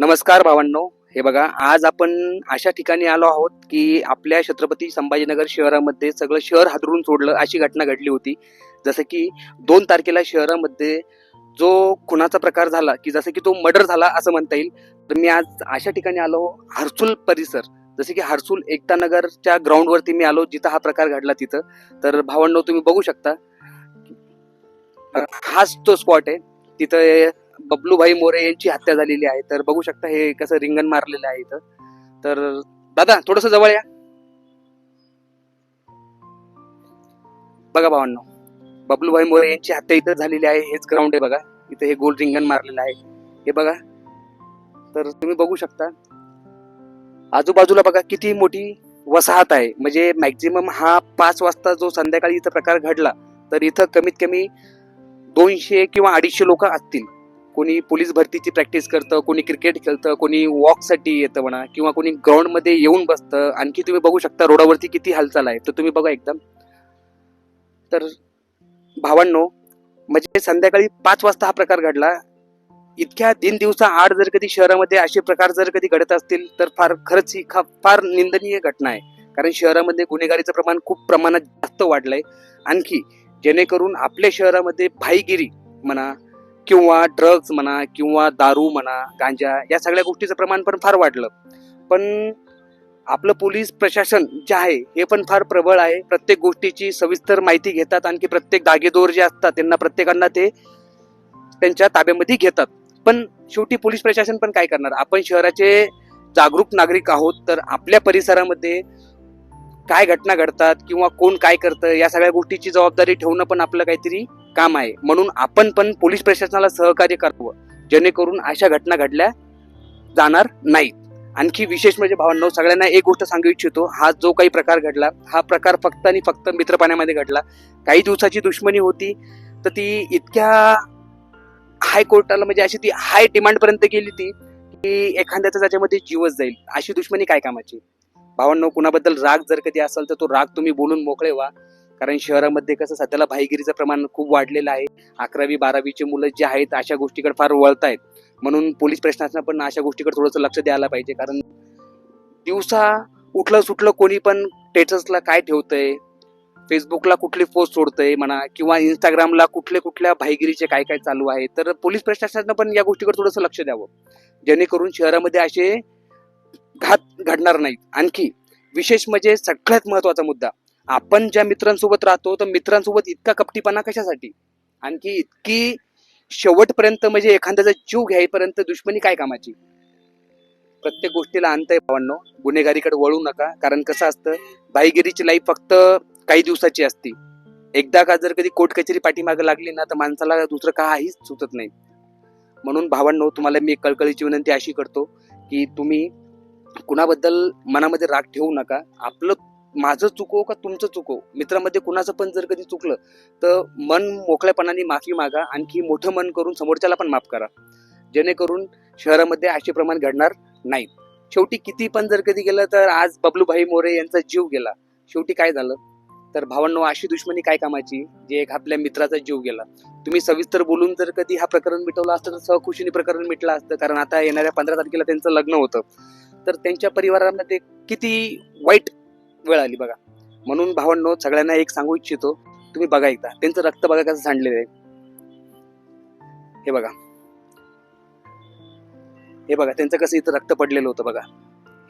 नमस्कार भावांनो. हे बघा आज आपण अशा ठिकाणी आलो आहोत की आपल्या छत्रपती संभाजीनगर शहरामध्ये सगळं शहर हादरून सोडलं अशी घटना घडली होती. जसं की दोन तारखेला शहरामध्ये जो खुनाचा प्रकार झाला की जसं की तो मर्डर झाला असं म्हणता येईल. तर मी आज अशा ठिकाणी आलो हर्सुल परिसर. जसे की हर्सुल एकता नगरच्या ग्राउंडवरती मी आलो जिथं हा प्रकार घडला तिथं. तर भावांनो तुम्ही बघू शकता. हाच तो स्पॉट आहे तिथं बबलूभाई मोरे यांची हत्या झालेली आहे. तर बघू शकता हे कसं रिंगण मारलेलं आहे इथं. तर दादा थोडस जवळ या. बघा भावांनो बबलूभाई मोरे यांची हत्या इथं झालेली आहे. हेच ग्राउंड आहे बघा. इथं हे गोल रिंगण मारलेलं आहे. हे बघा. तर तुम्ही बघू शकता आजूबाजूला बघा किती मोठी वसाहत आहे. म्हणजे मॅक्झिमम हा पाच वाजता जो संध्याकाळी इथं प्रकार घडला तर इथं कमीत कमी दोनशे किंवा अडीचशे लोक असतील. कोणी पोलीस भरतीची प्रॅक्टिस करतं कोणी क्रिकेट खेळतं कोणी वॉकसाठी येतं म्हणा किंवा कोणी ग्राउंडमध्ये येऊन बसतं आणखी तुम्ही बघू शकता रोडावरती किती हालचाल आहे. तर तुम्ही बघा एकदम. तर भावांनो म्हणजे संध्याकाळी पाच वाजता हा प्रकार घडला. इतक्या दिन दिवसा आड जर कधी शहरामध्ये असे प्रकार जर कधी घडत असतील तर फार खरंच ही फार निंदनीय घटना आहे. कारण शहरामध्ये गुन्हेगारीचं प्रमाण खूप प्रमाणात जास्त वाढलंय. आणखी जेणेकरून आपल्या शहरामध्ये भाईगिरी म्हणा किंवा ड्रग्ज म्हणा किंवा दारू म्हणा गांजा या सगळ्या गोष्टीचं प्रमाण पण फार वाढलं. पण आपलं पोलीस प्रशासन जे आहे हे पण फार प्रबळ आहे. प्रत्येक गोष्टीची सविस्तर माहिती घेतात. आणखी प्रत्येक दागेदोर जे असतात त्यांना प्रत्येकांना ते त्यांच्या ताब्यामध्ये घेतात. पण शेवटी पोलीस प्रशासन पण काय करणार? आपण शहराचे जागरूक नागरिक आहोत तर आपल्या परिसरामध्ये काय घटना घडतात किंवा कोण काय करतं या सगळ्या गोष्टीची जबाबदारी ठेवणं पण आपलं काहीतरी काम आहे. म्हणून आपण पण पोलीस प्रशासनाला सहकार्य करावं. जेणेकरून अशा घटना घडल्या जाणार नाहीत. आणखी विशेष म्हणजे भावांनो सगळ्यांना एक गोष्ट सांगू इच्छितो. हा जो काही प्रकार घडला हा प्रकार फक्त आणि फक्त मित्रपाण्यामध्ये घडला. काही दिवसाची दुश्मनी होती तर ती इतक्या हाय कोर्टाला म्हणजे अशी ती हाय डिमांडपर्यंत गेली ती की एखाद्याचा त्याच्यामध्ये जीवच जाईल. अशी दुश्मनी काय कामाची? भावांनो कुणाबद्दल राग जर कधी असेल तर तो राग तुम्ही बोलून मोकळे व्हा. कारण शहरामध्ये कसं सध्याला भाईगिरीचं प्रमाण खूप वाढलेलं आहे. अकरावी बारावीचे मुलं जे आहेत अशा गोष्टीकडे फार वळतायत. म्हणून पोलीस प्रशासनानं पण अशा गोष्टीकडे थोडंसं लक्ष द्यायला पाहिजे. कारण दिवसा उठलं सुटलं कोणी पण स्टेटसला काय ठेवतंय? फेसबुकला कुठली पोस्ट सोडतंय म्हणा किंवा इंस्टाग्रामला कुठले कुठल्या भाईगिरीचे काय काय चालू आहे? तर पोलीस प्रशासनानं पण या गोष्टीकडे थोडंसं लक्ष द्यावं. जेणेकरून शहरामध्ये असे घात घडणार नाहीत. आणखी विशेष म्हणजे सगळ्यात महत्त्वाचा मुद्दा आपण ज्या मित्रांसोबत राहतो तर मित्रांसोबत इतका कपटीपणा कशासाठी? आणखी इतकी शेवटपर्यंत म्हणजे एखाद्याचा जीव घ्यायपर्यंत दुश्मनी काय कामाची? प्रत्येक गोष्टीला अंत आहे भावांनो. गुन्हेगारीकडे वळू नका. कारण कसं असतं बाईगिरीची लाईफ फक्त काही दिवसाची असते. एकदा का जर कधी कोर्ट कचेरी पाठीमागे लागली ना तर माणसाला दुसरं काहीच सुचत नाही. म्हणून भावांनो तुम्हाला मी एक कळकळीची विनंती अशी करतो की तुम्ही कुणाबद्दल मनामध्ये राग ठेवू नका. आपलं माझं चुको का तुमचं चुको मित्रामध्ये कुणाचं पण जर कधी चुकलं तर मन मोकळ्यापणाने माफी मागा आणखी मोठं मन करून समोरच्याला पण माफ करा. जेणेकरून शहरामध्ये असे प्रमाण घडणार नाहीत शेवटी किती पण जर कधी गेलं तर आज बबलूभाई मोरे यांचा जीव गेला. शेवटी काय झालं? तर भावांनो अशी दुश्मनी काय कामाची? जे एक आपल्या मित्राचा जीव गेला. तुम्ही सविस्तर बोलून जर कधी हा प्रकरण मिटवलं असतं तर सहखुशीने प्रकरण मिटलं असतं कारण आता येणाऱ्या पंधरा तारखेला त्यांचं लग्न होतं. तर त्यांच्या परिवारामध्ये किती वाईट वेळ आली बघा. म्हणून भावांनो सगळ्यांना एक सांगू इच्छितो तुम्ही बघा एकदा. त्यांचं रक्त बघा कसं सांडलेलं आहे. हे बघा. हे बघा त्यांचं कसं इथं रक्त पडलेलं होतं बघा.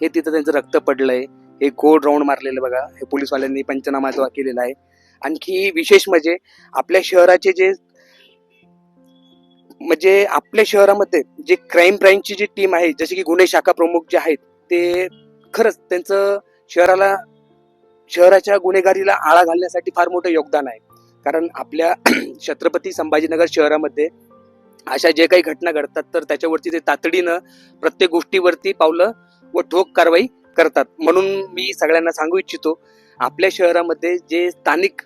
हे तिथं त्यांचं रक्त पडलंय. हे गोड राऊंड मारलेलं बघा. हे पोलीसवाल्यांनी पंचनामा जो केलेला आहे. आणखी विशेष म्हणजे आपल्या शहराचे जे म्हणजे आपल्या शहरामध्ये जे क्राईम ब्रँचची जी टीम आहे जसे की गुन्हे शाखा प्रमुख जे आहेत ते खरंच त्यांचं शहराला शहराच्या गुन्हेगारीला आळा घालण्यासाठी फार मोठं योगदान आहे. कारण आपल्या छत्रपती संभाजीनगर शहरामध्ये अशा जे काही घटना घडतात तर त्याच्यावरती ते तातडीनं प्रत्येक गोष्टीवरती पावलं व ठोक कारवाई करतात. म्हणून मी सगळ्यांना सांगू इच्छितो आपल्या शहरामध्ये जे स्थानिक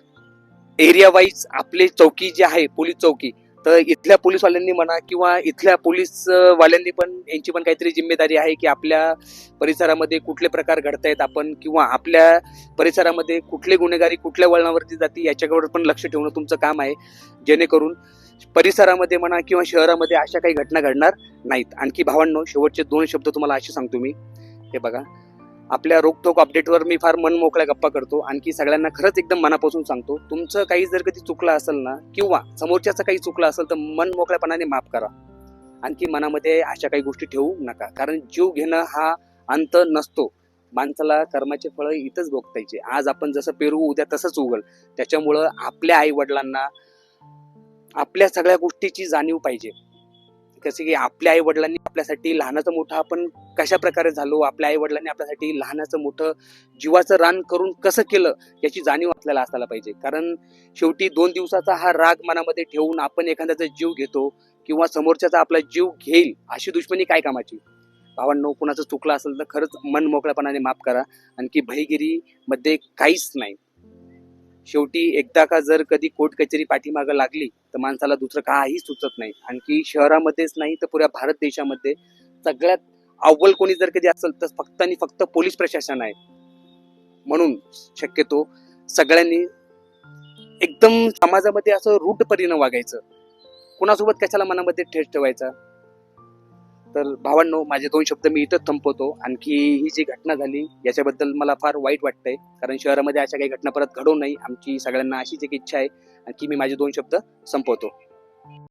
एरिया वाईज आपली चौकी जी आहे पोलीस चौकी तर इथल्या पोलीसवाल्यांनी म्हणा किंवा इथल्या पोलीसवाल्यांनी पण यांची पण काहीतरी जिम्मेदारी आहे की आपल्या परिसरामध्ये कुठले प्रकार घडतायत आपण किंवा आपल्या परिसरामध्ये कुठले गुन्हेगारी कुठल्या वळणावरती जाते याच्याकडे पण लक्ष ठेवणं तुमचं काम आहे. जेणेकरून परिसरामध्ये म्हणा किंवा शहरामध्ये अशा काही घटना घडणार नाहीत. आणखी भावांनो शेवटचे दोन शब्द तुम्हाला असे सांगतो मी. हे बघा. आपल्या रोकटोक अपडेटवर मी फार मन मोकळ्या गप्पा करतो. आणखी सगळ्यांना खरंच एकदम मनापासून सांगतो तुमचं काही जर कधी चुकलं असेल ना किंवा समोरच्याचं काही चुकलं असेल तर मन मोकळ्यापणाने माफ करा. आणखी मनामध्ये अशा काही गोष्टी ठेवू नका. कारण जीव घेणं हा अंत नसतो. माणसाला कर्माचे फळं इथंच भोगतायचे. आज आपण जसं पेरू उद्या तसंच उगल. त्याच्यामुळं आपल्या आई वडिलांना आपल्या सगळ्या गोष्टीची जाणीव पाहिजे. कसे की आपल्या आई वडिलांनी आपल्यासाठी लहानाचं मोठं आपण कशा प्रकारे झालो आपल्या आईवडिलांनी आपल्यासाठी लहानाचं मोठं जीवाचं रान करून कसं केलं याची जाणीव आपल्याला असायला पाहिजे. कारण शेवटी दोन दिवसाचा हा राग मनामध्ये ठेवून आपण एखाद्याचा जीव घेतो किंवा समोरच्याचा आपला जीव घेईल अशी दुश्मनी काय कामाची? भावांनो कुणाचं चुकलं असेल तर खरंच मन मोकळ्यापणाने माफ करा. आणखी भयगिरीमध्ये काहीच नाही. शेवटी एकदा का जर कधी कोर्ट कचेरी पाठीमागं लागली तर माणसाला दुसरं काही सुचत नाही. आणखी शहरामध्येच नाही तर पुऱ्या भारत देशामध्ये सगळ्यात अव्वल कोणी जर कधी असेल तर फक्त आणि फक्त पोलीस प्रशासन आहे. म्हणून शक्यतो सगळ्यांनी एकदम समाजामध्ये असं रूट परिणाम वागायचं. कुणासोबत कशाला मनामध्ये ठेस ठेवायचा? तर भावांनो माझे दोन शब्द मी इथंच थंपवतो आणखी ही जी घटना झाली याच्याबद्दल मला फार वाईट वाटतंय. कारण शहरामध्ये अशा काही घटना परत घडवू नाही. आमची सगळ्यांना अशीच एक इच्छा आहे. आणखी मी माझे दोन शब्द संपवतो.